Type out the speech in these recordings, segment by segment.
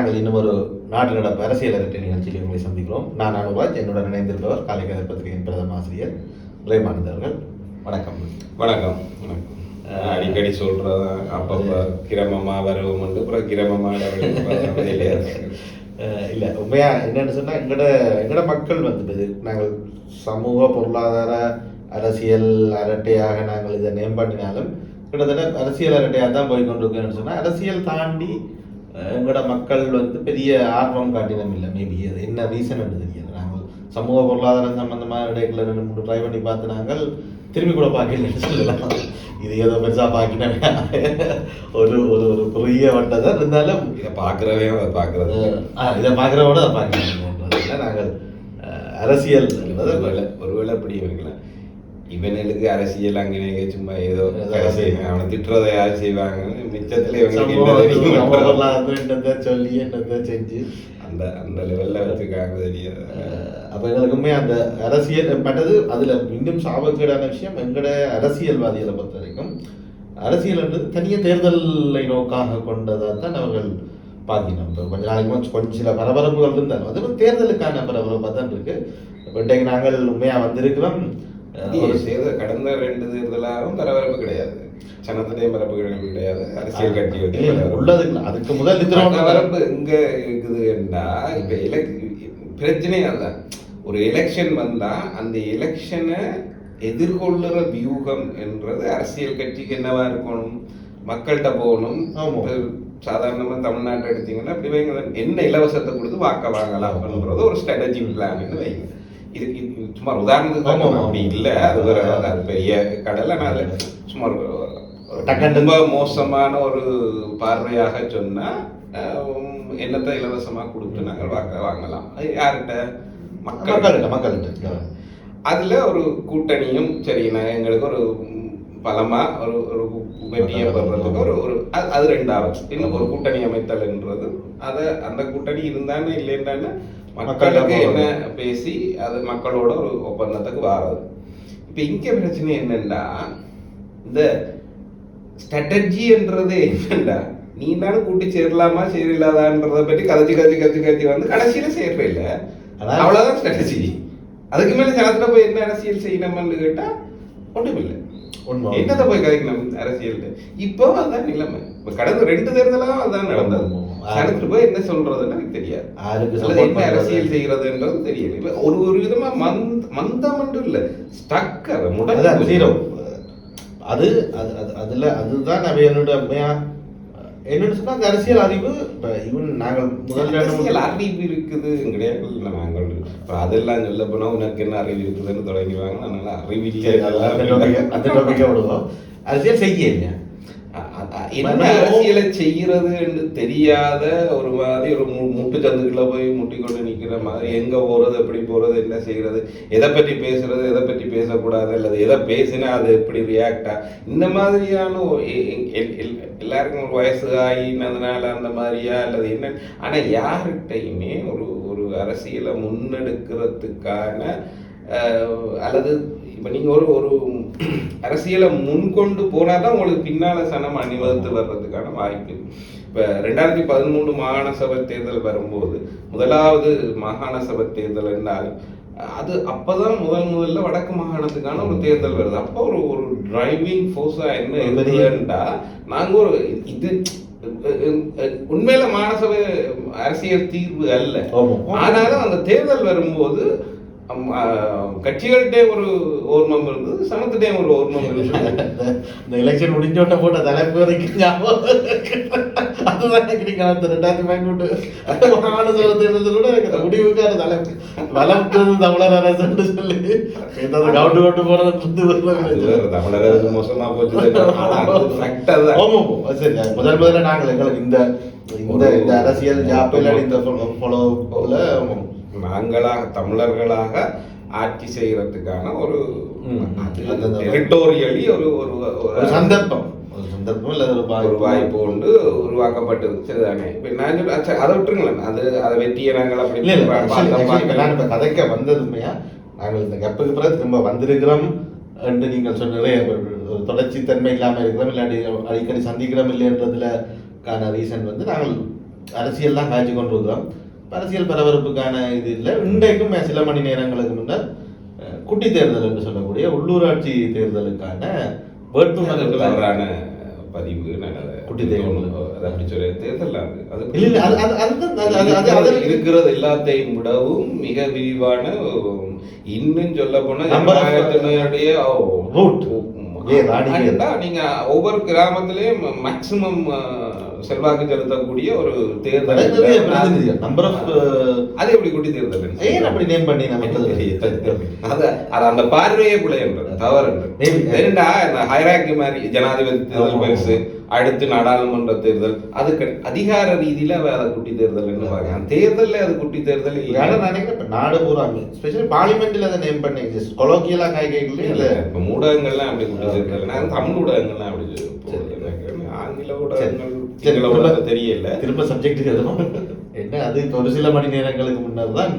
நாங்கள் இன்னும் ஒரு நாட்டு நடப்பு அரசியல் அரட்டை நிகழ்ச்சியில் உங்களை சந்திக்கிறோம். நான் அனுராஜ் என்னுடன் இணைந்திருப்பவர் காலை கதை பத்திரிகையின் பிரதம ஆசிரியர் பிரேமானந்த் அவர்கள். வணக்கம். வணக்கம். வணக்கம். அடிக்கடி சொல்றது அப்பப்ப கிரமமா வருவோம் அப்புறம் கிரமமா வேலையா அஹ் இல்ல உண்மையா என்னன்னு சொன்னா எங்கட எங்கட மக்கள் வந்து இது நாங்கள் சமூக பொருளாதார அரசியல் அரட்டையாக நாங்கள் இதை மேம்படுத்தினாலும் கிட்டத்தட்ட அரசியல் அரட்டையாக தான் போய் கொண்டிருக்கோம்னு சொன்னா அரசியல் தாண்டி அஹ், எங்கட மக்கள் வந்து பெரிய ஆர்வம் காட்டினம் இல்லை. மேபி அது என்ன ரீசன் தெரியல. நாங்கள் சமூக பொருளாதாரம் சம்பந்தமான இடைகளை ரெண்டு மூணு ட்ரை பண்ணி பார்த்து நாங்கள் திரும்பி கூட பார்க்கலன்னு சொல்லலாம். இது ஏதோ பெருசா பார்க்கினவே ஒரு ஒரு ஒரு குறுகிய வட்டதான் இருந்தாலும். இதை பாக்குறவே அதை பாக்குறது ஆ, இதை பார்க்குறவோட அதை பார்க்கணும் நாங்கள் அரசியல் என்பது ஒருவேளை ஒருவேளை இப்படி இருக்கலாம். இவனுக்கு அரசியல் அங்கே சும்மா ஏதோ. அவனை திட்டுறதை யார் செய்வாங்க மிச்சத்துல என்னத்தை சொல்லி என்னத்தை செஞ்சு. அந்த அந்த லெவல்ல வச்சிருக்காங்க தெரியாது அப்ப எங்களுக்குமே அந்த அரசியல் பட்டது அதுல இன்னும் சாபக்கேடான விஷயம் எங்கட அரசியல்வாதிகளை பொறுத்த வரைக்கும் அரசியல் என்றது தனிய தேர்தலை நோக்காக கொண்டதாக தான் அவர்கள் பார்க்கணும் இப்போ கொஞ்ச நாளைக்கு கொஞ்சம் சில பரபரப்புகள் இருந்தாலும் அது வந்து தேர்தலுக்கான பரபரப்பாக தான் இருக்கு. இன்றைக்கு நாங்கள் உண்மையா வந்திருக்கிறோம். ஒரு கடந்த ரெண்டு தேர்தலாகவும் பரபரப்பு கிடையாது. சனத்திலேயும் பரபரப்பு கிடையாது. அரசியல் பரபரப்பு. உள்ளது அதுக்கு முதல் இந்த பரபரப்பு எங்க இருக்குதுன்னா இப்ப எலக் பிரச்சனை அதான் ஒரு எலெக்ஷன் வந்தா அந்த எலெக்ஷனை எதிர்கொள்ளுற வியூகம் என்றது அரசியல் கட்சிக்கு என்னவா இருக்கணும்? மக்கள்கிட்ட போகணும். ஆமா. இப்ப சாதாரணமா தமிழ்நாட்டை எடுத்தீங்கன்னா இப்படி வைங்க. என்ன இலவசத்தை கொடுத்து வாக்க வாங்கலாம் அப்படின்றது ஒரு ஸ்ட்ராட்டஜி பிளான் வைங்க. இது சுமார் உதாரணத்துக்கு. அப்படி இல்லை. அது ஒரு பெரிய கடலை நான் சுமார் டக்குன்னு ரொம்ப மோசமான ஒரு பார்வையாக சொன்னா அஹ், என்னத்தை இலவசமா கொடுத்து நாங்கள் வாக்க வாங்கலாம். யார்கிட்ட? மக்கள் மக்கள்கிட்ட மக்கள்கிட்ட. அதுல ஒரு கூட்டணியும் சரி நான் எங்களுக்கு ஒரு ம், பலமா ஒரு ஒரு வெற்றியை பெறதுக்கு ஒரு ஒரு அது- அது ரெண்டாவது இன்னும் ஒரு கூட்டணி அமைத்தல்ன்றது அதை அந்த கூட்டணி இருந்தானே இல்லைன்றானே மக்களுக்கு என்ன பேசி அது மக்களோட ஒரு ஒப்பந்தத்துக்கு வாரது. இப்ப இங்க பிரச்சனை என்னன்னா இந்த ஸ்ட்ராட்டஜின்றது என்னண்டா நீ தானே கூட்டி சேரலாமா சேரலாதான்றத பற்றி கதைச்சு கதைச்சு கதைச்சு கதைச்சு வந்து கடைசியில சேர்ற இல்ல. அதான் அவ்வளவுதான் ஸ்ட்ராட்டஜி அதுக்கு மேல ஜனத்துல போய் என்ன அரசியல் செய்யணும்னு கேட்டா ஒன்றுமில்லை உண்மை. என்னத்தை போய் கதைக்கணும் அரசியல் இப்போ அதான் நிலைமை. இப்ப கடந்த ரெண்டு தேர்தலாம் அதான் நடந்தது. ஜனத்துல போய் என்ன சொல்றதுன்னு எனக்கு தெரியாது. அல்லது என்ன? அரசியல் செய்யறதுன்றது தெரியல. இப்ப ஒரு ஒரு விதமா மந்த் மந்தம் இல்ல. ஸ்டக் அதை zero. அது அது அது அதுல அதுதான் அவையனோட உண்மையா என்னன்னு சொன்னா அந்த அரசியல் அறிவு இப்ப இவன் நாங்கள் முதல்ல அரசியல் அறிவு இருக்குது கிடையாது. இல்ல நாங்கள் இப்ப அதெல்லாம் சொல்ல போனா உனக்கு என்ன அறிவு இருக்குதுன்னு தொடங்கிடுவாங்க. அதனால அறிவு அது அந்த டாபிக்கை விடுவோம். அரசியல் செய்ய என்ன அரசியலை செய்யறது என்று தெரியாத ஒரு மாதிரி ஒரு முட்டு சந்துக்குள்ள போய் முட்டிக்கொண்டு நிக்கிற மாதிரி எங்க போறது எப்படி போறது என்ன செய்யறது எதை பற்றி பேசுறது எதை பற்றி பேசக்கூடாது அல்லது எதை பேசினா அது எப்படி ரியாக்டா இந்த மாதிரியான எல்லாருக்கும் ஒரு வயசு ஆகினதுனால அந்த மாதிரியா அல்லது என்ன? ஆனா யார்கிட்டையுமே ஒரு ஒரு அரசியலை முன்னெடுக்கிறதுக்கான அல்லது இப்போ நீங்கள் ஒரு ஒரு அரசியலை முன்கொண்டு போனால் தான் உங்களுக்கு பின்னால சனம் அணிவகுத்து வர்றதுக்கான வாய்ப்பு. இப்போ ரெண்டாயிரத்தி பதிமூணு மாகாண சபை தேர்தல் வரும்போது முதலாவது மாகாண சபை தேர்தல் என்றால் அது அப்பதான் முதல் முதல்ல வடக்கு மாகாணத்துக்கான ஒரு தேர்தல் வருது. அப்போ ஒரு ஒரு டிரைவிங் ஃபோர்ஸா என்ன இருந்ததுண்டா நாங்க ஒரு இது உண்மையில மாநசபை அரசியல் தீர்வு அல்ல. ஆனாலும் அந்த தேர்தல் வரும்போது கட்சிகள்கிட்ட ஒரு ஓர்மம் இருந்தது சனத்திட்டே ஒரு ஓர்மம் இருந்தது. இந்த- எலெக்ஷன் முடிஞ்சோட்ட போட்ட தலைப்பு வரைக்கும். அதுதான் எனக்கு அந்த ரெண்டாயிரத்தி சபை தேர்தல் கூட எனக்கு முடிவுக்கான தலைப்பு. வளர்த்தது தமிழர் அரசுன்னு சொல்லி. இந்த கவுண்டு போறது அது வேற தமிழர் மோசமா போச்சு. ஆமா. சரி முதல் முதல்ல நாங்கள் எங்களுக்கு இந்த இந்த அரசியல் ஜாப் இல்லாட்டி இந்த ஃபாலோல நாங்களாக தமிழர்களாக ஆட்சி செய்யறதுக்கான ஒரு டெரிட்டோரியலி ஒரு ஒரு சந்தர்ப்பம். ஒரு சந்தர்ப்பம் இல்ல ஒரு ஒரு வாய்ப்பு உண்டு உருவாக்கப்பட்டது. சரிதானே இப்ப நான் அதை விட்டுருங்களேன். அது அதை வெற்றியை நாங்கள் அப்படி இல்ல இல்ல. நான் இப்ப கதைக்க வந்ததுமையா நாங்கள் இந்த கப்புக்கு பிறகு திரும்ப வந்திருக்கிறோம் என்று நீங்கள் சொன்ன நிறைய ஒரு தொடர்ச்சி தன்மை இல்லாம இருக்கிறோம் இல்லாட்டி அடிக்கடி சந்திக்கிறோம் இல்லைன்றதுல கான ரீசன் வந்து நாங்கள் அரசியல் தான் காய்ச்சி கொண்டிருக்கிறோம் அரசியல் பரபரப்புக்கான இது இல்லை இன்றைக்கும் சில மணி நேரங்களுக்கு முன்னர் குட்டி தேர்தல் என்று சொல்லக்கூடிய உள்ளூராட்சி தேர்தலுக்கான வேட்புமனுக்களை தவறான பதிவு குட்டி தேர்தல். அப்படி சொல்ல தேர்தல் அது இருக்கிறது- எல்லாத்தையும் விடவும் மிக விரிவான இன்னும் சொல்ல போனா Number of- ஜனநாயகத்தினுடைய Route. ஏ, ராணிக்கு. அதுண்டா நீங்க ஒவ்வொரு கிராமத்திலயும் மேக்சிமம் செல்வாக்கு செலுத்தக்கூடிய ஒரு தேர்தல் நம்பர் ஆஃப் அது எப்படி குட்டி தேர்தல் ஏன் அப்படி நேம் பண்ணி நமக்கு அது அந்த பார்வையே பிள்ளை என்று தவறு என்று. ஏனெண்டா இந்த ஹைராக்கி மாதிரி ஜனாதிபதி தேர்தல். பெருசு அடுத்து நாடாளுமன்ற தேர்தல் அது கிடை- அதிகார ரீதியில அதை குட்டி தேர்தல் பாருங்க தேர்தல்ல அது குட்டி தேர்தல் இல்ல. நான் நினைக்கிறேன் நாடு பூரா ஸ்பெஷலி பார்லிமெண்ட்ல அதை நேம் பண்ணி கொலோக்கியலா காய் கேட்கல இல்ல. இப்ப ஊடகங்கள்லாம் அப்படி குட்டி தேர்தல் தமிழ் ஊடகங்கள்லாம் அப்படி ஆங்கில ஊடகங்கள் திரும்ப- தெரியல. திரும்ப சப்ஜெக்ட்டுக்கு எதுவும் என்ன அது ஒரு சில மணி நேரங்களுக்கு முன்னர் தான்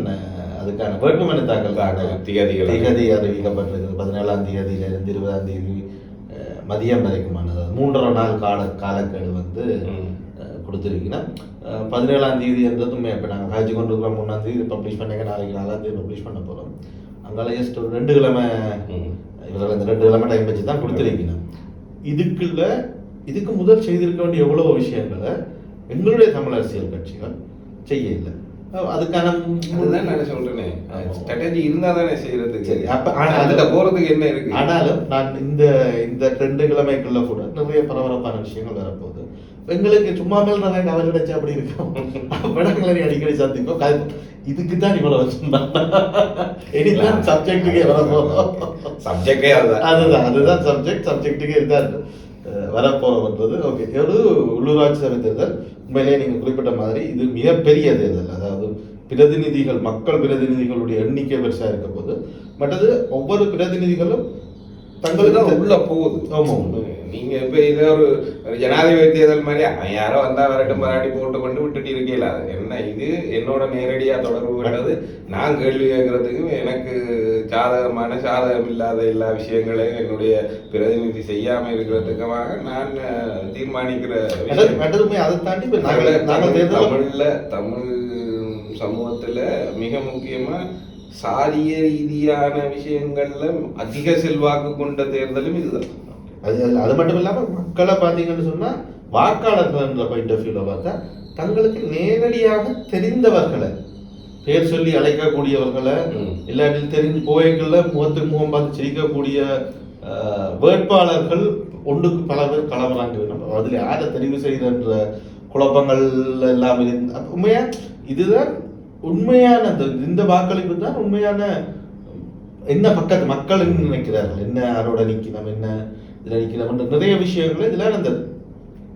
அதுக்கான வேட்புமனு தாக்கல் தாக்கல், திகதிகள். திகதி அறிவிக்கப்பட்டிருக்கு பதினேழாம் தேதியில இருந்து இருபதாம் தேதி மதியம் வரைக்குமானது. மூன்றரை நாள் கால காலக்கெடு வந்து கொடுத்திருக்கீங்கன்னா பதினேழாம் தேதி என்றதும் இப்போ நாங்கள் காய்ச்சி கொண்டு இருக்கிறோம் மூணாம் தேதி பப்ளிஷ் பண்ணாங்க. நாளைக்கு நாலாம் தேதி பப்ளிஷ் பண்ண போகிறோம் அங்கால ஜஸ்ட் ஒரு ரெண்டு கிழமை இந்த ரெண்டு கிழமை டைம் வச்சு தான் கொடுத்துருக்கீங்க இதுக்குள்ள இதுக்கு முதல் செய்திருக்க வேண்டிய எவ்வளவோ விஷயங்களை எங்களுடைய தமிழ் அரசியல் கட்சிகள் செய்ய இல்லை அதுக்கான அதுதான் நான் சொல்றேனே. ஸ்ட்ராட்டஜி இருந்தா தானே செய்யறதுக்கு? சரி, அப்ப அதுல போறதுக்கு என்ன இருக்கு? ஆனாலும் நான் இந்த இந்த ரெண்டு கிழமைக்குள்ள கூட நிறைய பரபரப்பான விஷயங்கள் வரப்போகுது. எங்களுக்கு சும்மா மேல் நிறைய கவலை கிடைச்சா அப்படி இருக்கும். விடங்களை அடிக்கடி சந்திப்போம். இதுக்கு தான் இவ்வளவு சொன்னான் சப்ஜெக்டுக்கே வரப்போகும் சப்ஜெக்டே அதுதான். அதுதான் அதுதான் சப்ஜெக்ட் சப்ஜெக்ட்டுக்கு இதுதான் அஹ், வரப்போறதுன்றது. ஓகே ஒரு உள்ளூராட்சி சபை தேர்தல்? உண்மையிலேயே நீங்க குறிப்பிட்ட மாதிரி இது மிகப்பெரிய தேர்தல். அதாவது பிரதிநிதிகள் மக்கள் பிரதிநிதிகளுடைய எண்ணிக்கை பெருசா இருக்க போது மற்றது ஒவ்வொரு பிரதிநிதிகளும் தங்களுக்கு உள்ள போகுது. ஆமா. நீங்க இப்ப இதே ஒரு ஒரு ஜனாதிபதி தேர்தல் மாதிரி அவன் யாரோ வந்தா வரட்டும் பாராட்டி போட்டு கொண்டு விட்டுட்டு இருக்கீங்களா என்ன இது? என்னோட நேரடியா தொடர்பு கொண்டது நான் கேள்வி கேட்கறதுக்கு எனக்கு சாதகமான சாதகம் இல்லாத எல்லா விஷயங்களையும் என்னுடைய பிரதிநிதி செய்யாம இருக்கிறதுக்காக நான் தீர்மானிக்கிற அதை தாண்டி தமிழ்ல தமிழ் சமூகத்துல மிக முக்கியமா சாதிய ரீதியான விஷயங்கள்ல அதிக செல்வாக்கு கொண்ட தேர்தலும் இதுதான். அது அது- மட்டும் இல்லாம மக்களை பார்த்தீங்கன்னு சொன்னா வாக்காளர்கள் பாயிண்ட் ஆஃப் வியூல பார்த்தா தங்களுக்கு நேரடியாக தெரிந்தவர்களை பேர் சொல்லி அழைக்கக்கூடியவர்களை ம். இல்லாட்டி தெரிஞ்சு போய்கள்ல முகத்துக்கு முகம் பார்த்து சிரிக்கக்கூடிய வேட்பாளர்கள் ஒன்றுக்கு பல பேர் கலவராங்க நம்ம அதில் யாரை தெரிவு செய்யறன்ற குழப்பங்கள் எல்லாம் இருந்து உண்மையா இதுதான் உண்மையான இந்த- வாக்களிப்பு தான் உண்மையான என்ன பக்கத்து மக்கள் நினைக்கிறார்கள் என்ன யாரோட நிக்கணும் என்ன இதில் நிக்கணும்ன்ற நிறைய விஷயங்கள் இதில் அந்த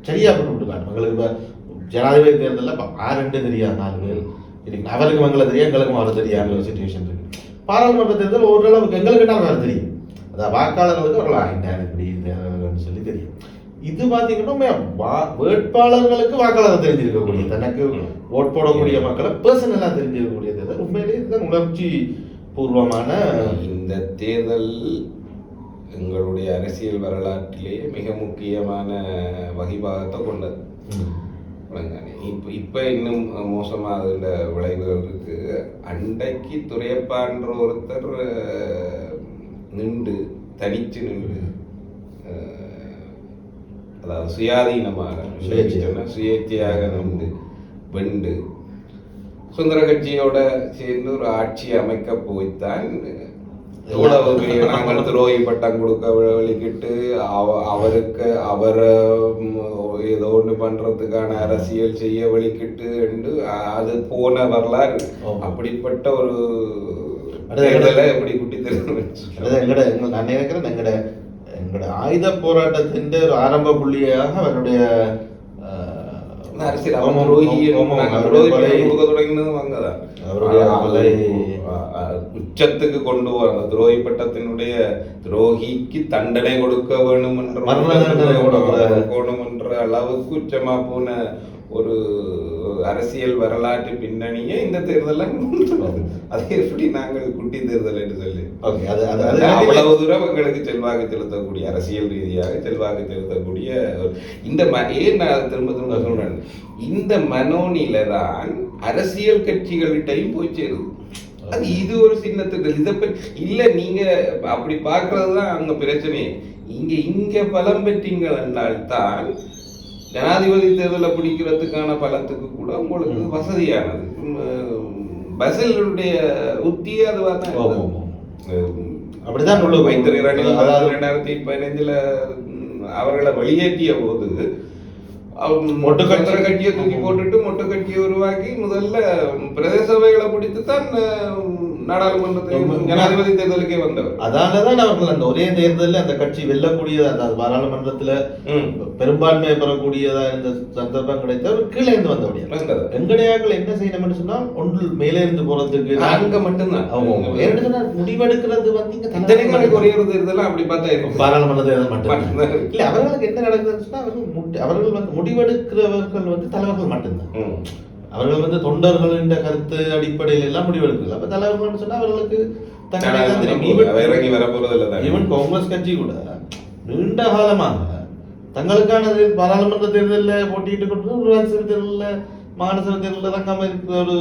சரியாக போட்டு விட்டு காட்டும் எங்களுக்கு ஜனாதிபதி தேர்தலில் ஆறுண்டு தெரியாது நாலு பேர் இருக்கு. அவருக்கு மங்களை தெரியும் எங்களுக்கும் அவர் தெரியாத ஒரு சுச்சுவேஷன் இருக்குது பாராளுமன்ற தேர்தல் ஓரளவுக்கு எங்களுக்கு தான் அவர் தெரியும். அதான் வாக்காளர்களுக்கு அவர்கள் இந்த இப்படி இந்த சொல்லி தெரியும். இது பார்த்தீங்கன்னா வா- வேட்பாளர்களுக்கு வாக்காளர் தெரிஞ்சிருக்கக்கூடிய தனக்கு ஓட் போடக்கூடிய மக்களை பர்சனலாக தெரிஞ்சிருக்கக்கூடிய தேர்தல் உண்மையிலேயே இதுதான் உணர்ச்சி பூர்வமான இந்த தேர்தல் எங்களுடைய அரசியல் வரலாற்றிலே மிக முக்கியமான வகிபாகத்தை கொண்டது. இப்ப இப்ப இன்னும் மோசமாக இந்த விளைவுகள் இருக்கு. அண்டைக்கு துரையப்பான்ற ஒருத்தர் நின்று தனிச்சு நின்று அதாவது சுயாதீனமாக சுயேட்சையாக. நின்று வெண்டு சுந்தர கட்சியோட சேர்ந்து ஒரு ஆட்சி அமைக்க போய்த்தான் எவ்வளவு பெரிய நாங்கள் துரோகி பட்டம் கொடுக்க வழிகிட்டு அவ அவருக்கு அவரை ஏதோ ஒன்று பண்றதுக்கான அரசியல் செய்ய வழிகிட்டு என்று அது போன வரலாறு. அப்படிப்பட்ட ஒரு எப்படி குட்டி எங்கட எங்க நான் நினைக்கிறேன் எங்கட எங்கட ஆயுத போராட்டத்தின் ஒரு ஆரம்ப புள்ளியாக அவருடைய அரசியல் அவன் துரோகி துரோகி கொடுக்க தொடங்கினதும் அங்கதான் அவருடைய உச்சத்துக்கு கொண்டு வர அந்த துரோகி பட்டத்தினுடைய துரோகிக்கு தண்டனை கொடுக்க வேணும் என்ற வேணும் என்ற அளவுக்கு உச்சமா போன ஒரு அரசியல் வரலாற்று பின்னணியை இந்த தேர்தலில் அது எப்படி நாங்கள் குட்டி தேர்தல் என்று சொல்லி. அவ்வளவு தூரம் எங்களுக்கு செல்வாக்கு செலுத்தக்கூடிய அரசியல் ரீதியாக செல்வாக்கு செலுத்தக்கூடிய இந்த ஏன் நான் திரும்ப திரும்ப சொல்றேன்? இந்த மனோநிலை தான் அரசியல் கட்சிகள்கிட்டையும் போய் சேருது. அது இது ஒரு சின்னத்துக்கு இதை பற்றி இல்ல நீங்க அப்படி பார்க்கிறது தான் அங்க பிரச்சனை இங்க இங்க பலம் பெற்றீங்கள் என்றால் தான் ஜனாதிபதி தேர்தலை பிடிக்கிறதுக்கான பலத்துக்கு கூட உங்களுக்கு வசதியானது. பஸ்ஸிலுடைய உத்தி அதுவா தான் அப்படிதான் உள்ளது. வைத்திருக்கிறாங்க அதாவது- ரெண்டாயிரத்தி பதினைஞ்சுல அவர்களை வெளியேற்றிய போது மொட்டு சுதந்திர கட்சியை தூக்கி போட்டுட்டு மொட்டு கட்சியை உருவாக்கி முதல்ல பிரதேச சபைகளை பிடித்து தான் நாடாளுமன்றத்தை ஆமா. ஜனாதிபதி தேர்தலுக்கே வந்தவர் அதனாலதான் அவர்கள் அந்த ஒரே தேர்தலில் அந்த கட்சி வெல்லக்கூடிய அந்த பாராளுமன்றத்துல ம். பெரும்பான்மை பெறக்கூடியதா இருந்த சந்தர்ப்பம் கிடைத்தவர் கீழே இருந்து வந்தபடியா வந்தது. எங்கடையாக்கள் என்ன செய்யணும்னு சொன்னா ஒன்று மேலே இருந்து போறதுக்கு அங்க மட்டும்தான் சொன்னா முடிவெடுக்கிறது வந்து இங்க ஒரே ஒரு தேர்தல் அப்படி பார்த்தா பாராளுமன்ற தேர்தல் மட்டும். இல்ல அவர்களுக்கு என்ன நடக்குதுன்னு சொன்னா அவர்கள் அவர்கள் வந்து முடிவெடுக்கிறவர்கள் வந்து தலைவர்கள் மட்டும்தான். அவர்கள் வந்து தொண்டர்களின் கருத்து அடிப்படையில் எல்லாம் முடிவெடுக்கல அப்ப தலைவர்கள் சொன்னா அவர்களுக்கு இறங்கி வர போறதில்ல ஈவன் காங்கிரஸ் கட்சி கூட நீண்ட காலமாக தங்களுக்கான பாராளுமன்ற தேர்தலில் போட்டியிட்டு கொண்டு உள்ளாட்சி தேர்தலில் மாகாண சபை தேர்தலில் இறங்காம இருக்கிற ஒரு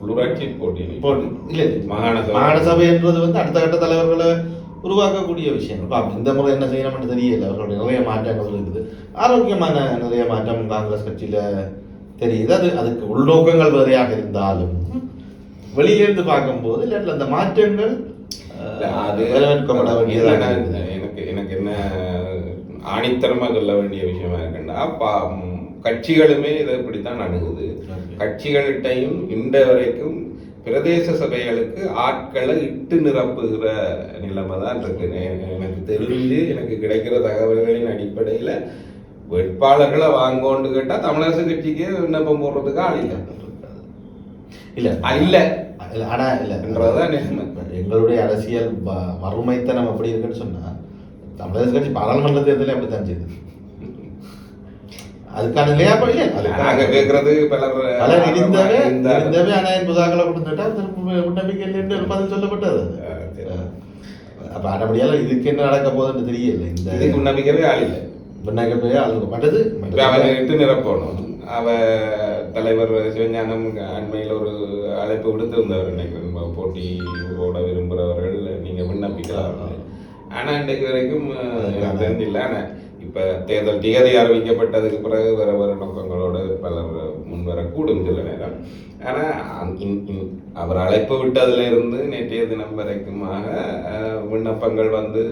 உள்ளூராட்சி போட்டி போட்டி. இல்ல மாகாண. மாகாண சபை என்றது வந்து அடுத்த கட்ட தலைவர்களை உருவாக்கக்கூடிய விஷயம் அப்ப இந்த முறை என்ன செய்யணும்னு தெரியல. அவர்களுடைய நிறைய மாற்றங்கள் இருக்குது. ஆரோக்கியமான நிறைய மாற்றம் காங்கிரஸ் கட்சியில தெரியுது அது அதுக்கு உள்நோக்கங்கள் வேறையாக இருந்தாலும் வெளியிலிருந்து பார்க்கும்போது இல்லாட்டில் அந்த மாற்றங்கள் அது வரவேற்கப்பட வேண்டியதாக. எனக்கு எனக்கு என்ன ஆணித்தரமா சொல்ல வேண்டிய விஷயமா இருக்குன்னா பா- கட்சிகளுமே இதை இப்படித்தான் அணுகுது Okay. கட்சிகள்கிட்டையும் இந்த வரைக்கும் பிரதேச சபைகளுக்கு ஆட்களை இட்டு நிரப்புகிற நிலைமை தான் இருக்கு எனக்கு தெரிஞ்சு எனக்கு கிடைக்கிற தகவல்களின் அடிப்படையில வேட்பாளர்களை வாங்கோன்னு கேட்டா தமிழரசு கட்சிக்கு விண்ணப்பம் போடுறதுக்கு ஆள் இல்லை. இல்ல. இல்ல. இல்ல, ஆனா இல்ல. என்றதுதான் நிலைமை. எங்களுடைய அரசியல் வறுமைத்தனம் அப்படி இருக்குன்னு சொன்னா தமிழக கட்சி பாராளுமன்ற தேர்தலே அப்படித்தான் செய்யுது அதுக்கான நாங்க அதுக்காக கேட்கறது பலர் பலர் இருந்தவே. இருந்தவே அனாயன் புதாக்களை கொடுத்துட்டா திரும்ப இல்லைன்னு பதில் சொல்லப்பட்டது. அப்ப அடபடியால இதுக்கு என்ன நடக்க போகுதுன்னு தெரியல. இந்த இதுக்கு முன்னபிக்கவே ஆள் இல்லை. விண்ணப்பே அது இப்ப அவனை இட்டு நிரப்பணும். அவ தலைவர் சிவஞானம் அண்மையில் ஒரு அழைப்பு விடுத்திருந்தவர் நினைக்கிறேன் போட்டி போட விரும்புகிறவர்கள் நீங்க விண்ணப்பிக்கலாம். ஆனா இன்றைக்கு வரைக்கும் தெரிஞ்சில்ல. ஆனா இப்ப தேர்தல் தேதி அறிவிக்கப்பட்டதுக்கு பிறகு வேற வேறு நோக்கங்களோடு பலர் முன்வரக்கூடும் சில நேரம். ஆனா அவர் அழைப்பு விட்டதுல இருந்து நேற்றைய தினம் வரைக்குமாக விண்ணப்பங்கள் வந்து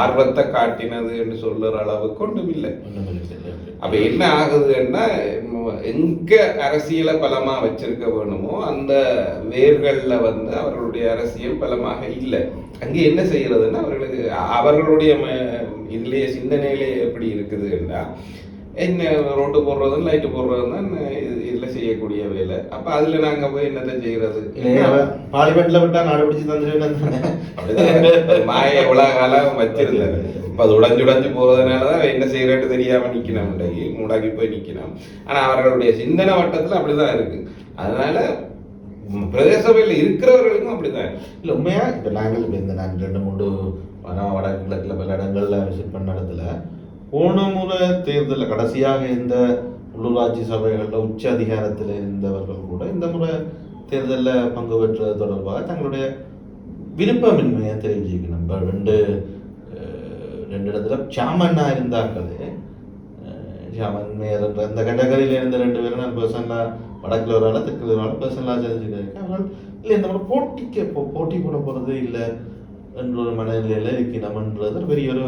ஆர்வத்தை காட்டினது என்று சொல்லுற அளவுக்கு ஒன்றும் இல்லை. அப்ப என்ன ஆகுதுன்னா எங்க அரசியலை பலமா வச்சிருக்க வேணுமோ அந்த வேர்கள்ல வந்து அவர்களுடைய அரசியல் பலமாக இல்லை. அங்கே என்ன செய்யறதுன்னா அவர்களுக்கு அவர்களுடைய இதுலயே சிந்தனையிலே எப்படி இருக்குதுன்னா என்ன ரோட்டு போடுறதும் லைட்டு போடுறதும் தான் இது- இதுல செய்யக்கூடிய வேலை. அப்ப அதுல நாங்க போய் என்னத்தை செய்யறது? பார்லிமெண்ட்ல விட்டா நாடு பிடிச்சு அப்படிதான். மாயை உலக காலம் வச்சிருந்தாரு இப்ப அது உடைஞ்சு உடைஞ்சு போறதுனாலதான் அவன் என்ன செய்யறேன்னு தெரியாம நிக்கணும். இன்றைக்கு மூடாக்கி போய் நிக்கணும். ஆனா அவர்களுடைய சிந்தனை வட்டத்துல அப்படிதான் இருக்கு. அதனால ம், பிரதேச சபையில இருக்கிறவர்களுக்கும் அப்படிதான் இருக்கு. இல்ல உண்மையா? இப்ப நாங்கள் இந்த நாங்கள் ரெண்டு மூணு ஆனால் வடக்கு கிழக்கில் பல இடங்களில் விசிட் பண்ண இடத்துல போன முறை தேர்தலில் கடைசியாக இந்த உள்ளூராட்சி சபைகளில் உச்ச அதிகாரத்தில் இருந்தவர்கள் கூட இந்த முறை தேர்தலில் பங்கு பெற்றது தொடர்பாக தங்களுடைய விருப்பமின்மையை தெரிவிச்சிருக்கணும். இப்ப ரெண்டு ரெண்டு இடத்துல சாமன்னா இருந்தாங்களே சாமன் மேயர் என்ற அந்த கேட்டகரியில் இருந்த ரெண்டு பேரும் நான் பர்சனலாக வடக்கில் ஒரு ஆள் தெற்கில் ஒரு ஆள் பர்சனலாக தெரிஞ்சுக்கிறேன் அவர்கள் இல்லை இந்த முறை போட்டிக்கு போ- போட்டி போட போகிறது இல்லை. என்ற ஒரு மனநிலையில் இருக்கணும்ன்றது பெரிய ஒரு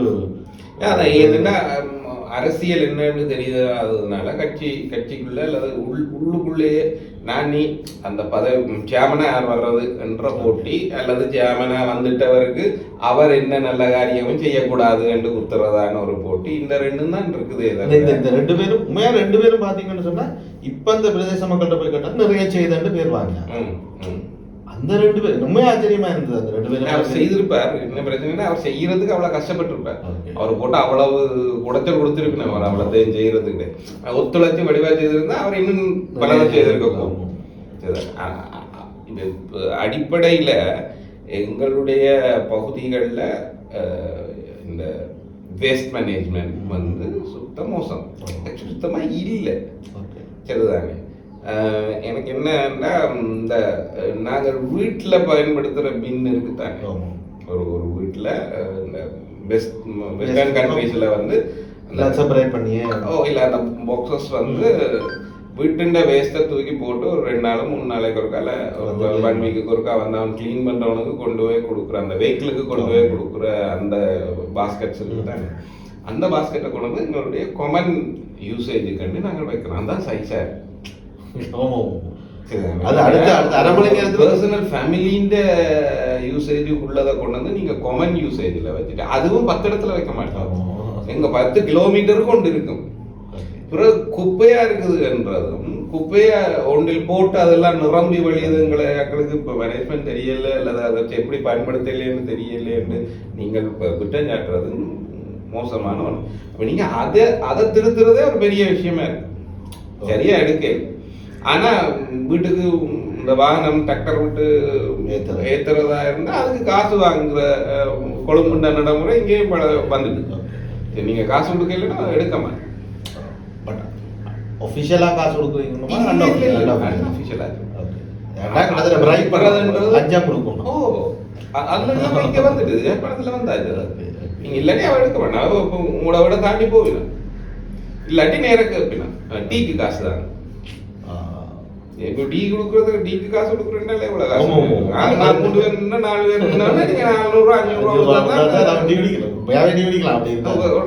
அதான் எதுனா ம், அரசியல் என்னன்னு தெரியாததுனால கட்சி கட்சிக்குள்ள அல்லது உள் உள்ளுக்குள்ளேயே நான் நீ அந்த பதவி சேமனா யார் வர்றது என்ற போட்டி அல்லது சேமனா வந்துட்டவருக்கு அவர் என்ன நல்ல காரியமும் செய்யக்கூடாது என்று குத்துறதான ஒரு போட்டி இந்த ரெண்டும் தான் இருக்குதே. இந்த ரெண்டு பேரும் உண்மையா ரெண்டு பேரும் பாத்தீங்கன்னு சொன்னா இப்ப இந்த பிரதேச மக்கள்கிட்ட போய் கேட்டா நிறைய செய்தன்னு பேர் வாங்க. அந்த ரெண்டு பேரும் ரொம்ப ஆச்சரியமா இருந்தது அந்த ரெண்டு பேரும். அவர் செய்திருப்பார். என்ன பிரச்சனைனா அவர் செய்யறதுக்கு அவ்வளவு கஷ்டப்பட்டிருப்பார். அவர் போட்டு அவ்வளவு குடைச்சல் கொடுத்திருக்கணும். அவர் அவ்வளோத்தையும் செய்யறதுக்கு ஒத்துழைச்சு வடிவா செய்திருந்தா அவர் இன்னும் பலவை செய்திருக்க போகும். அடிப்படையில எங்களுடைய பகுதிகளில் இந்த வேஸ்ட் மேனேஜ்மெண்ட் வந்து சுத்த மோசம். சுத்தமா இல்லை. சரிதானே? எனக்கு என்னன்னா இந்த நாங்கள் வீட்டில் பயன்படுத்துகிற பின் இருக்குதானே ஆமா. ஒரு ஒரு வீட்டில் இந்த வெஸ்ட் வெஸ்டர்ன் கண்ட்ரீஸில் வந்து பண்ணியே. ஓ இல்லை அந்த பாக்ஸஸ் வந்து வீட்டுண்ட வேஸ்ட்டை தூக்கி போட்டு ஒரு ரெண்டு நாள் மூணு நாளைக்கு ஒருக்கால ஒன் வீக்குக்கு ஒருக்கா வந்து அவன் க்ளீன் பண்ணுறவனுக்கு கொண்டு போய் கொடுக்குற அந்த வெஹிக்கிளுக்கு கொண்டு போய் கொடுக்குற அந்த பாஸ்கெட்ஸ் இருக்கு தானே அந்த பாஸ்கெட்டை கொண்டு வந்து எங்களுடைய கொமன் யூசேஜுக்கு நாங்கள் வைக்கிறோம். அதான் சைஸாக ஆமா அது அடுத்த அடுத்த அரை மணி நேரத்துல பர்சனல் ஃபேமிலின்ற யூசேஜ் உள்ளதை கொண்டு வந்து நீங்க காமன் யூசேஜ்ல வச்சுட்டு அதுவும் பத்து இடத்துல வைக்க மாட்டோம். எங்க பத்து கிலோமீட்டருக்கு கொண்டு இருக்கும். பிறகு குப்பையா இருக்குது என்றதும் குப்பையா ஒன்றில் போட்டு அதெல்லாம் நிரம்பி வழியுதுங்களை எங்களுக்கு இப்போ மேனேஜ்மெண்ட் தெரியல அல்லது அதை எப்படி பயன்படுத்தலைன்னு தெரியலைன்னு நீங்கள் இப்போ குற்றம் சாட்டுறது மோசமான ஒன்று அப்போ நீங்கள் அதை அதை திருத்துறதே ஒரு பெரிய விஷயமா இருக்கு. சரியா எடுக்க. ஆனா வீட்டுக்கு இந்த வாகனம் டிராக்டர் விட்டு ஏத்துறது. ஏத்துறதா இருந்தா அதுக்கு காசு வாங்குற கொழும்புண்ட நடைமுறை இங்கேயும் பல வந்துட்டு சரி, நீங்க காசு கொடுக்கலன்னா எடுக்க மாட்டேன். பட் ஒஃபிஷியலா காசு வந்தாச்சு நீங்க இல்லாட்டி அவ எடுக்க வேண்டாம் அவ இப்ப உங்களோட விட தாண்டி போவினா இல்லாட்டி நேர கேட்பினா டீக்கு காசு தான். இப்போ டீ கொடுக்குறதுக்கு டீக்கு காசு கொடுக்குறேன்னால எவ்வளவு காசு. நான் மூணு நாலு பேர் இருந்தாங்கன்னா நீங்க நானூறுரூவா அஞ்சூறுரூவா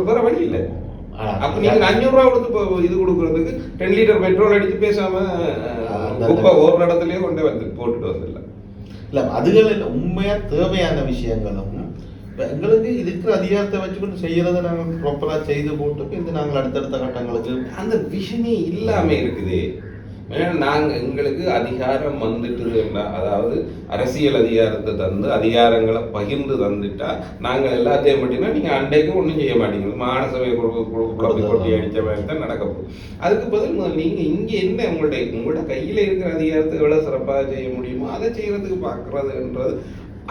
வேற வழி இல்ல. அப்ப நீங்க அஞ்சூறு ரூபா கொடுத்து இப்போ இது கொடுக்கறதுக்கு டென் லிட்டர் பெட்ரோல் அடிச்சு பேசாம குப்பை ஒரு இடத்துலயே கொண்டு வந்து போட்டுட்டு வந்துடலாம் இல்ல அதுகள் இல்ல, உண்மையா தேவையான விஷயங்களும் எங்களுக்கு இருக்கிற அதிகாரத்தை வச்சுக்கொண்டு செய்யறதை நாங்கள் ப்ராப்பரா செய்து போட்டு இது நாங்கள் அடுத்தடுத்த கட்டங்களுக்கு அந்த விஷயமே இல்லாம இருக்குது. ஏன்னா நாங்க எங்களுக்கு அதிகாரம் வந்துட்டுதுன்னா அதாவது அரசியல் அதிகாரத்தை தந்து அதிகாரங்களை பகிர்ந்து தந்துட்டா நாங்கள் எல்லாத்தையும் மட்டும்னா நீங்க அண்டைக்கு ஒண்ணும் செய்ய மாட்டீங்க. மாநசபை குழப்பி கொட்டி அடிச்ச மாதிரி தான் நடக்க போகுது. அதுக்கு பதில் முதல்ல நீங்க இங்க என்ன உங்களுடைய உங்களோட கையில இருக்கிற அதிகாரத்தை எவ்வளவு சிறப்பாக செய்ய முடியுமோ அதை செய்யறதுக்கு பாக்குறதுன்றது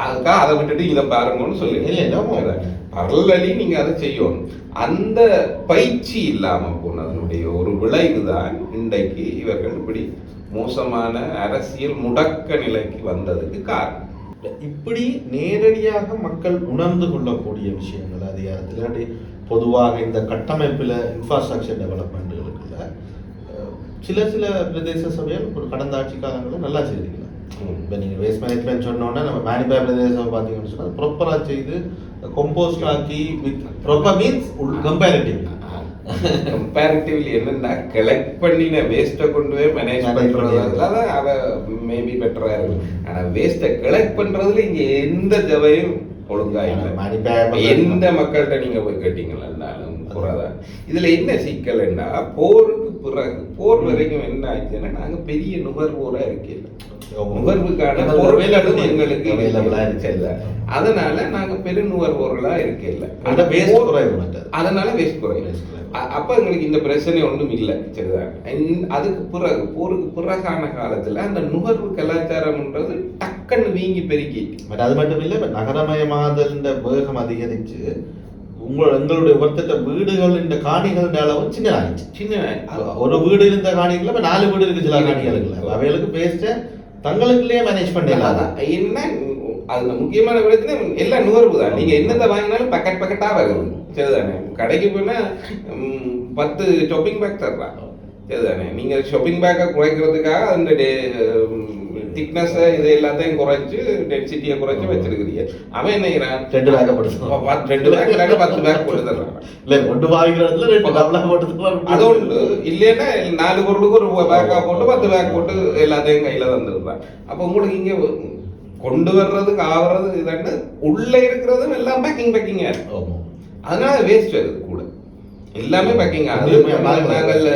அதுக்காக அதை விட்டுட்டு இதை பாருங்கன்னு சொல்லி இல்ல, இல்ல, ஆமா. பரலி நீங்க அதை செய்யணும். அந்த பயிற்சி இல்லாம போனதனுடைய ஒரு விளைவு தான் இன்றைக்கு இவர்கள் இப்படி மோசமான அரசியல் முடக்க நிலைக்கு வந்ததுக்கு காரணம். இப்படி நேரடியாக மக்கள் உணர்ந்து கொள்ளக்கூடிய விஷயங்கள் அதிகாரத்தில் இல்லாட்டி பொதுவாக இந்த கட்டமைப்பில் இன்ஃப்ராஸ்ட்ரக்சர் டெவலப்மெண்ட்டுகளுக்குள்ள சில சில பிரதேச சபைகள் ஒரு கடந்த ஆட்சி காலங்களில் நல்லா செய்திருக்கலாம் இப்போ நீங்கள் வேஸ்ட் மேனேஜ்மெண்ட் சொன்னோன்னா நம்ம மேனிபா பிரதேசம் பார்த்தீங்கன்னு சொன்னால் ப்ராப்பராக செய்து கம்போஸ்ட் ஆக்கி with proper means comparative comparatively என்னன்னா கலெக்ட் பண்ணின வேஸ்ட்டை கொண்டு போய் மேனேஜ் தான் அவ மேபி பெட்டரா இருக்கும். ஆனா வேஸ்ட்டை கலெக்ட் பண்றதுல இங்க எந்த ஜவையும் ஒழுங்கா இல்லை எந்த மக்கள்கிட்ட நீங்க போய் கேட்டீங்கன்னாலும் குறைதான். இதுல என்ன சிக்கல்னா போருக்கு பிறகு போர் வரைக்கும் என்ன ஆச்சுன்னா நாங்க பெரிய நுகர்வோரா இருக்கல நுகர்வுக்கான பொருட்களும் எங்களுக்கு இல்லை. அதனால நாங்க பெரு நுகர்வோர்களா இருக்கல அந்த waste குறைவு. அதனால வேஸ்ட் குறைவு. அப்ப எங்களுக்கு இந்த பிரச்சனை ஒண்ணும் இல்லை சரிதான் அதுக்கு பிறகு போருக்கு பிறகான காலத்துல அந்த நுகர்வு கலாச்சாரம்ன்றது டக்குன்னு வீங்கி பெருக்கி பட் அது மட்டும் இல்லை நகரமயமாதல் வேகம் அதிகரிச்சு உங்கள் எங்களுடைய ஒருத்தட்ட வீடுகள் இந்த காணிகள் அளவும் சின்னதாகிடுச்சு சின்ன ஒரு வீடு இருந்த காணிகள் இப்ப நாலு வீடு இருக்கு சில காணிகளுக்கு அவைகளுக்கு பேஸ்ட தங்களுக்குள்ளேயே மேனேஜ் பண்ணிடலாம் அதான் என்ன அதுல முக்கியமான பிரச்சனை எல்லாம் நுகர்வு தான் நீங்க என்னத்தை வாங்கினாலும் பக்கெட் பக்கெட்டா வருது சரிதானே? கடைக்கு போனா பத்து ஷாப்பிங் பேக் தர்றான் சரிதானே? நீங்க ஷாப்பிங் பேக்கை குறைக்கிறதுக்காக அந்த திக்னஸ் இது எல்லாத்தையும் குறைச்சு டென்சிட்டியை குறைச்சு வச்சிருக்கிறீங்க. அவன் என்ன செய்யறான்? ரெண்டு பேக்கை போட்டு ரெண்டு பேக் இல்லாட்டி பத்து பேக் போட்டு தர்றான் இல்ல ஒன்று வாங்கிற இடத்துல ரெண்டு டபுளா போட்டு அது ஒன்று இல்லைன்னா நாலு பொருளுக்கு ஒரு பேக்கா போட்டு பத்து பேக் போட்டு எல்லாத்தையும் கையில தந்துடுறான். அப்போ உங்களுக்கு இங்க கொண்டு வர்றதுக்கு ஆவறது இதாண்டு உள்ள இருக்கிறதும் எல்லாம் பேக்கிங் பேக்கிங்கா இருக்கு. ஆமா. அதனால வேஸ்ட் வருது கூட. எல்லாமே பேக்கிங் ஆகுது. நாங்கள்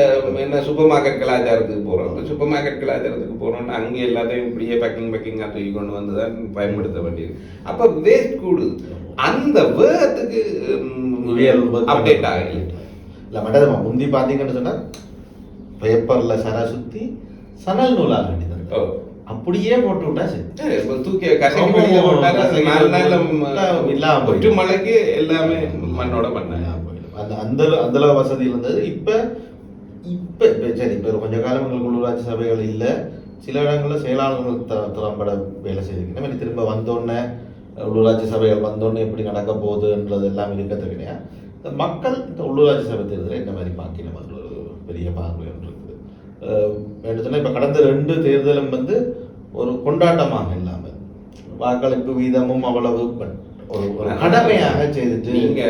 என்ன சூப்பர் மார்க்கெட் கலாச்சாரத்துக்கு போறோம். சூப்பர் மார்க்கெட் கலாச்சாரத்துக்கு போறோம்னா அங்கே எல்லாத்தையும் இப்படியே பேக்கிங் பேக்கிங்காக தூக்கி கொண்டு வந்து தான் பயன்படுத்த வேண்டியது அப்ப வேஸ்ட் கூடுது அந்த வேகத்துக்கு அப்டேட் ஆகல. இல்ல மட்டதமா முந்தி பாத்தீங்கன்னு சொன்னா பேப்பர்ல சர சுத்தி சணல் நூலாக வேண்டியது. அப்படியே போட்டு விட்டா சரி. தூக்கி கசக்கி நாலு நாள்ல இல்லாம இல்லாம ஒற்று மலைக்கு எல்லாமே மண்ணோட பண்ண அந்த அந்த வசதி இருந்தது. இப்போ இப்போ இப்போ சரி இப்போ கொஞ்சம் காலம் எங்களுக்கு உள்ளூராட்சி சபைகள் இல்லை. சில இடங்களில் செயலாளர்கள் த- திறம்பட வேலை செய்திருக்கணும் இனி திரும்ப வந்தோடனே உள்ளூராட்சி சபைகள் வந்தோடனே எப்படி நடக்க போகுதுன்றது எல்லாம் இருக்கிறது கிடையாது இந்த மக்கள் இந்த உள்ளூராட்சி சபை தேர்தலை இந்த மாதிரி பார்க்கணும் அது ஒரு பெரிய பார்வை ஒன்று இருக்குது. அஹ் இப்போ கடந்த ரெண்டு தேர்தலும் வந்து ஒரு கொண்டாட்டமாக இல்லாமல் வாக்களிப்பு வீதமும் அவ்வளவு பட் ஒரு கடமையாக செய்துட்டு நீங்க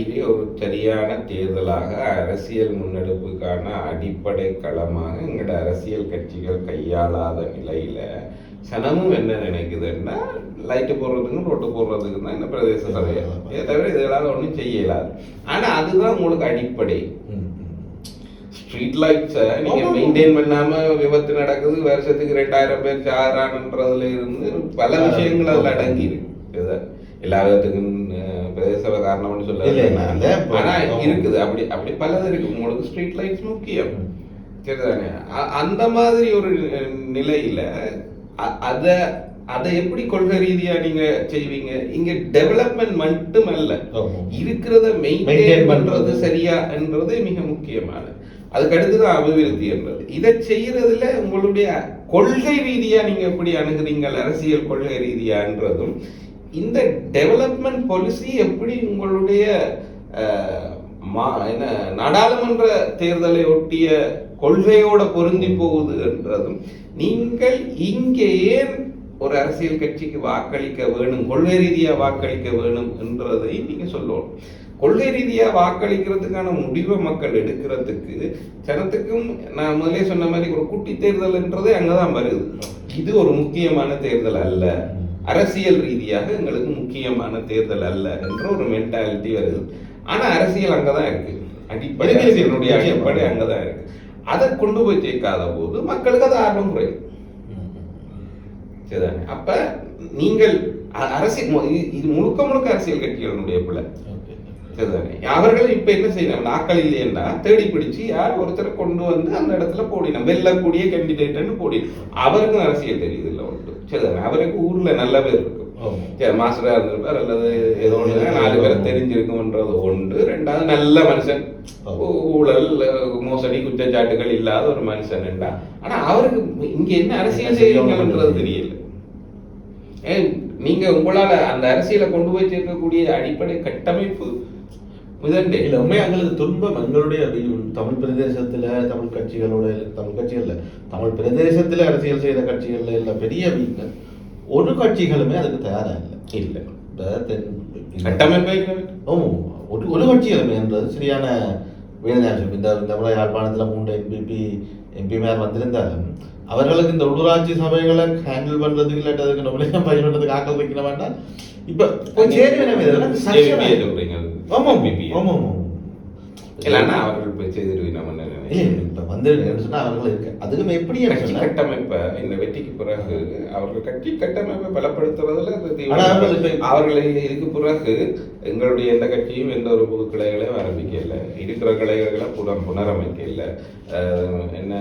இது ஒரு சரியான தேர்தலாக அரசியல் முன்னெடுப்புக்கான அடிப்படை களமாக எங்களோட அரசியல் கட்சிகள் கையாளாத நிலையில சனமும் என்ன நினைக்குதுன்னா லைட்டு போடுறதுக்கும் ரோட்டு போடுறதுக்கு தான் இந்த பிரதேச சபை இதை தவிர இதெல்லாம் ஒன்றும் செய்யலாது ஆனா அதுதான் உங்களுக்கு அடிப்படை. ஸ்ட்ரீட் லைட்ஸை நீங்க ஆமா. மெயின்டைன் பண்ணாம விபத்து நடக்குது வருஷத்துக்கு ரெண்டாயிரம் பேர் சாரானன்றதுல இருந்து பல விஷயங்கள் அதுல அடங்கி இருக்கு இது எல்லா விதத்துக்கும் அஹ், பிரதேச காரணம்னு சொல்ல இல்ல. ஆனா இருக்குது. அப்படி அப்படி பலது இருக்கு. உங்களுக்கு ஸ்ட்ரீட் லைட்ஸ் முக்கியம். சரிதானே? அந்த மாதிரி ஒரு நிலையில அத அதை எப்படி கொள்கை ரீதியா நீங்க செய்வீங்க? இங்க டெவலப்மெண்ட் மட்டுமல்ல. இருக்கிறத மெயின்டைன் பண்றது பண்றது. சரியா என்றது மிக முக்கியமானது. அதுக்கு அடுத்துதான் அபிவிருத்தி என்றது இதை செய்யறதுல உங்களுடைய கொள்கை ரீதியா நீங்க எப்படி அணுகுறீங்க அரசியல் கொள்கை ரீதியான்றதும் இந்த டெவலப்மெண்ட் பாலிசி எப்படி உங்களுடைய மா- என்ன நாடாளுமன்ற தேர்தலை ஒட்டிய கொள்கையோட பொருந்தி போகுது என்றதும் நீங்கள் இங்கே ஏன் ஒரு அரசியல் கட்சிக்கு வாக்களிக்க வேணும் கொள்கை ரீதியா வாக்களிக்க வேணும் என்றதை நீங்க சொல்லணும். கொள்கை ரீதியா வாக்களிக்கிறதுக்கான முடிவை மக்கள் எடுக்கிறதுக்கு ஜனத்துக்கும் நான் முதலே சொன்ன மாதிரி ஒரு குட்டி தேர்தல்ன்றதே அங்கதான் வருது. இது ஒரு முக்கியமான தேர்தல் அல்ல. அரசியல் ரீதியாக எங்களுக்கு முக்கியமான தேர்தல் அல்ல என்ற ஒரு மென்டாலிட்டி வருது. ஆனா அரசியல் அங்கதான் இருக்கு. அடிப்படை இருக்கு, இருக்கு. அரசியலுடைய. அடிப்படை அங்கதான் இருக்கு. அதை கொண்டு போய் சேர்க்காத போது மக்களுக்கு அது ஆர்வம் குறையும். சரிதானே? அப்ப நீங்கள் அரசியல் இது- முழுக்க முழுக்க அரசியல் கட்சிகளுடைய பிள்ளை. சரிதானே? அவர்கள் இப்ப என்ன செய்யணும் நாக்கள் இல்லையென்றா தேடி பிடிச்சு யார் ஒருத்தரை கொண்டு வந்து அந்த இடத்துல போடினோம் வெல்லக்கூடிய கேண்டிடேட்னு போடினோம் அவருக்கும் அரசியல் தெரியுது இல்லை ஒன்று. சரிதானே அவருக்கு ஊர்ல நல்ல பேர் இருக்கும். சரி மாஸ்டரா இருந்திருப்பார் அல்லது ஏதோ ஒன்று நாலு பேரை தெரிஞ்சிருக்கும்ன்றது ஒன்று. ரெண்டாவது நல்ல மனுஷன். ஊழல் மோசடி குற்றச்சாட்டுகள் இல்லாத ஒரு மனுஷன் என்றா ஆனா அவருக்கு இங்க என்ன அரசியல் செய்யறீங்கன்றது தெரியல. ஏன் நீங்க உங்களால அந்த அரசியலை கொண்டு போய் சேர்க்கக்கூடிய அடிப்படை கட்டமைப்பு முதண்டே இல்ல உண்மையா எங்களுக்கு துன்பம் எங்களுடைய தமிழ் பிரதேசத்துல தமிழ் கட்சிகளோட தமிழ் கட்சிகள்ல தமிழ் பிரதேசத்துல அரசியல் செய்த கட்சிகள்ல இல்ல பெரிய வீக்க ஒரு கட்சிகளுமே அதுக்கு தயாரா இல்லை. இல்ல. கட்டமைப்பே ஒரு ஒரு கட்சிகளுமே என்றது சரியான வேதனையாக இருக்கும் இந்த இந்த முறை யாழ்ப்பாணத்துல மூன்று எம்பிபி எம்பிமார் வந்திருந்தாலும் அவர்களுக்கு இந்த உள்ளூராட்சி சபைகளை ஹேண்டில் பண்றதுக்கு இல்லாட்டி அதுக்கு நம்மளே பயிர் பண்றதுக்கு ஆக்கள் வைக்க வேண்டாம் இப்ப போய் சேருவினம் இதெல்லாம் JVP சக்சம் சொல்றீங்க. ஆமா JVP. ஆமா ஆமா இல்லைன்னா அவர்கள் போய் செய்திருவி நம்ம. இப்ப வந்து என்ன சொன்னா அவர்கள் இருக்கு அதுக்கும் எப்படி கட்சி கட்டமைப்பை இந்த வெற்றிக்கு பிறகு அவர்கள் கட்சி கட்டமைப்பை பலப்படுத்துறதுல அவர்கள் இதுக்கு பிறகு எங்களுடைய எந்த கட்சியும் எந்த ஒரு புது கிளைகளையும் ஆரம்பிக்கல இருக்கிற கிளைகளை புனர் புனரமைக்கல என்ன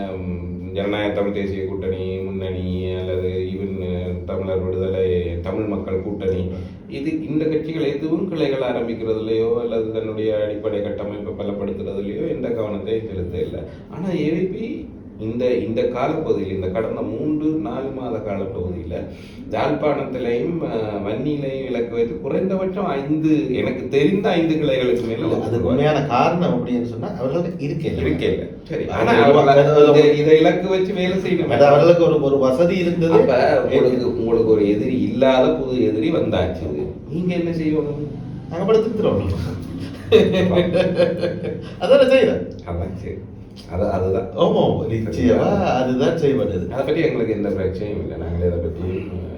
ஜனநாயக தமிழ் தேசிய கூட்டணி முன்னணி அல்லது ஈவன் தமிழர் விடுதலை தமிழ் மக்கள் இது இந்த கட்சிகள் எதுவும் கிளைகள் ஆரம்பிக்கிறதுலையோ அல்லது தன்னுடைய அடிப்படை கட்டமைப்பை பலப்படுத்துறதுலையோ எந்த கவனத்தையும் செலுத்த இல்லை ஆனால் ஏவிபி இந்த இந்த காலப்பகுதியில் இந்த கடந்த மூன்று நாலு மாத காலப்பகுதியில் யாழ்ப்பாணத்திலையும் வன்னியிலையும் இலக்கு வைத்து குறைந்தபட்சம் ஐந்து எனக்கு தெரிந்த ஐந்து கிளைகளுக்கு மேல அது உண்மையான காரணம் அப்படின்னு சொன்னா அவர்களுக்கு இருக்கே இருக்கேன் சரி ஆனா அது அவர்கள் அது- இதை- இலக்கு வச்சு வேலை செய்யணும். அவர்களுக்கு ஒரு ஒரு வசதி இருந்தது. உங்களுக்கு உங்களுக்கு ஒரு எதிரி இல்லாத புது எதிரி வந்தாச்சு. நீங்க என்ன செய்யணும்? நாங்க படுத்துக்கிறோம். அதான் செய்யறேன். அதான் சரி. அது அதுதான். ஆமா நிச்சயமா. அதுதான். செய்வது. அதை பற்றி எங்களுக்கு எந்த பிரச்சனையும் இல்லை. நாங்களே அதை பற்றி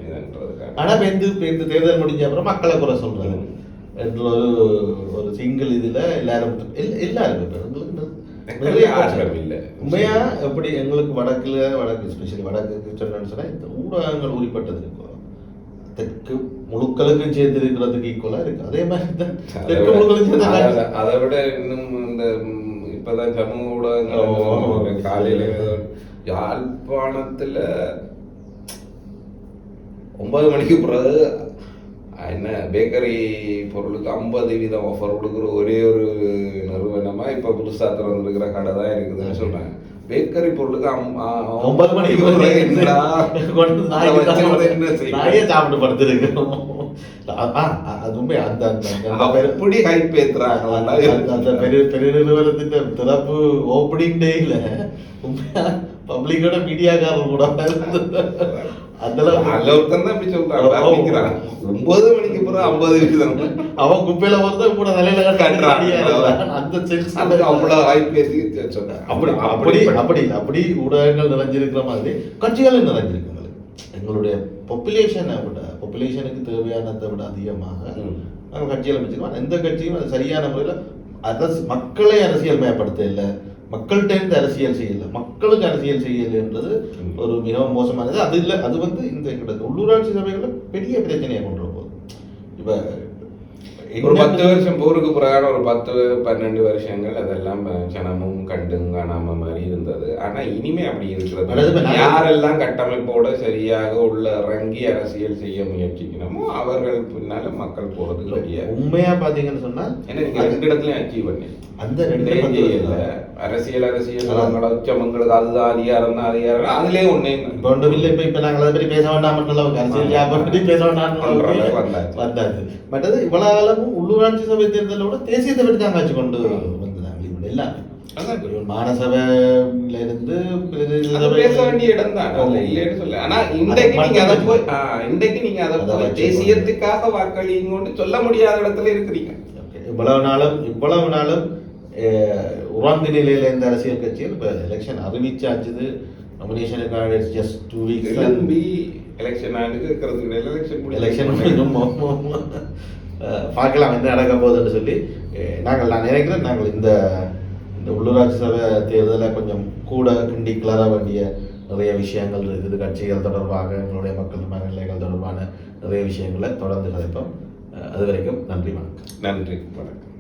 இதுன்றதுக்காக. ஆனா இப்ப இந்த இப்ப இந்த தேர்தல் முடிஞ்ச அப்புறம் மக்களை குறை சொல்றது. என்ற ஒரு ஒரு சிங்கிள் இதுல எல்லாரும் எல்- எல்லாரும் இப்ப எங்களுக்கு ஆர்வம் இல்லை. உண்மையா எப்படி எங்களுக்கு வடக்குல வடக்கு ஸ்பெஷலி வடக்கு சொன்னேன்னு சொன்னா இந்த ஊடகங்கள் உரிப்பட்டது இருக்கும் தெற்கு முழுக்களுக்கும் சேர்ந்து இருக்கிறதுக்கு ஈக்குவலா இருக்கு. அதே மாதிரி தான் தெற்கு முழுக்களுக்கும் அதை விட- இன்னும் இந்த இப்பதான் சமூக. ஊடகங்கள் காலையில யாழ்ப்பாணத்துல ஒன்பது மணிக்கு பிறகு என்ன பேக்கரி பொருளுக்கு ஐம்பது வீதம் ஆஃபர் கொடுக்குற ஒரே ஒரு நிறுவனமா இப்ப புதுசா திறந்துருக்கிற கடை தான் இருக்குதுன்னு சொன்னாங்க பேக்கரி பொருளுக்கு ஒன்பது மணிக்கு என்ன சாப்பிட்டு படுத்திருக்கோம். ஆ, ஆ, அது உண்மை அந்த அந்த பெரிய பெரிய நிறுவனத்தின் திறப்பு ஓப்பனிங் உண்மையா பப்ளிக்கோட மீடியாக்காரர் கூட அந்த அளவுக்கு அதுல ஒருத்தன் தான் இப்படி சொல்றான் ஓ. அப்படிங்கிறான் ஒன்பது மணிக்கு பிறகு ஐம்பது வீதம் அவன் குப்பையில வருது கூட நிலையில கட்டுறான். அந்த அதுக்கு அவ்வளவு ஹைப் ஏத்தி சொன்னாங்க அப்படி அப்படி அப்படி அப்படி ஊடகங்கள் நிறைஞ்சிருக்கிற மாதிரி கட்சிகளும் நிறைஞ்சிருக்கு எங்களுக்கு. எங்களுடைய பாப்புலேஷனை விட பாப்புலேஷனுக்கு தேவையானதை விட அதிகமாக ம். நாங்கள் கட்சிகள் அமைச்சிருக்கோம். எந்த கட்சியும் அது சரியான முறையில் அரசு மக்களை அரசியல் மயப்படுத்த இல்லை. மக்கள்கிட்ட அரசியல் செய்யல மக்களுக்கு அரசியல் செய்யலைன்றது. ஒரு மிகவும் மோசமானது. அது இல்லை. அது வந்து இந்த எங்களோட உள்ளூராட்சி சபைகளில் பெரிய பிரச்சனையை கொண்டு போகுது இப்போ ஒரு பத்து வருஷம் போருக்கு பிறகான ஒரு பத்து பன்னெண்டு வருஷங்கள் அதெல்லாம் ஜனமும் கண்டும் காணாம மாதிரி இருந்தது. ஆனா இனிமே அப்படி இருக்கிறது யாரெல்லாம் கட்டமைப்போட சரியாக உள்ள இறங்கி அரசியல் செய்ய முயற்சிக்கணுமோ அவர்கள் பின்னால மக்கள் போறது கிடையாது. உண்மையா பாத்தீங்கன்னு சொன்னா ஏன்னா நீங்க ரெண்டு இடத்துலயும் அச்சீவ் பண்ணி அந்த ரெண்டு இல்ல. அரசியல் அரசியல் உச்சமங்களுக்கு அதுதான் அதிகாரம் தான் அதிகாரம் அதுலயே ஒண்ணே இப்ப ஒன்றும் இல்லை இப்ப இப்ப நாங்கள் அதை பற்றி பேச வேண்டாம் அரசியல் வியாபாரம் பற்றி பேச வேண்டாம் வந்தாச்சு. வந்தாச்சு. மற்றது இவ்வளவு காலமும் உள்ளூராட்சி சபை தேர்தலை விட தேசியத்தை பற்றி தான் காட்சி கொண்டு வந்ததாங்க இப்படி எல்லாமே மாநசபையில இருந்து பேச வேண்டிய இடம் தான். இல்லைன்னு சொல்ல ஆனா இன்றைக்கு நீங்க அதை போய் இன்றைக்கு நீங்க அதை அதை போய் வச்சு தேசியத்துக்காக வாக்களிங்கன்னு சொல்ல முடியாத இடத்துல இருக்கிறீங்க. Okay. இவ்வளவு நாளும் இவ்வளவு நாளும் அஹ், உறங்கு நிலையில இருந்த அரசியல் கட்சிகள் இப்ப எலெக்ஷன் அறிவிச்சாச்சுது நாமினேஷனுக்காக ஜஸ்ட் டூ வீக்ஸ் கிளம்பி எலெக்ஷன் ஆண்டுக்கு இருக்கிறதுக்கு இடையில எலெக்ஷன் எலெக்ஷன் பார்க்கலாம் என்ன நடக்க போகுதுன்னு சொல்லி நாங்கள் நான் நினைக்கிறேன் நாங்கள் இந்த இந்த உள்ளூராட்சி சபை தேர்தலை கொஞ்சம் கூட கிண்டி கிளற வேண்டிய நிறைய விஷயங்கள் இருக்குது. கட்சிகள் தொடர்பாக எங்களுடைய மக்கள் மனநிலைகள் தொடர்பான நிறைய விஷயங்களை தொடர்ந்து கதைப்போம் அது வரைக்கும் நன்றி வணக்கம். நன்றி வணக்கம்.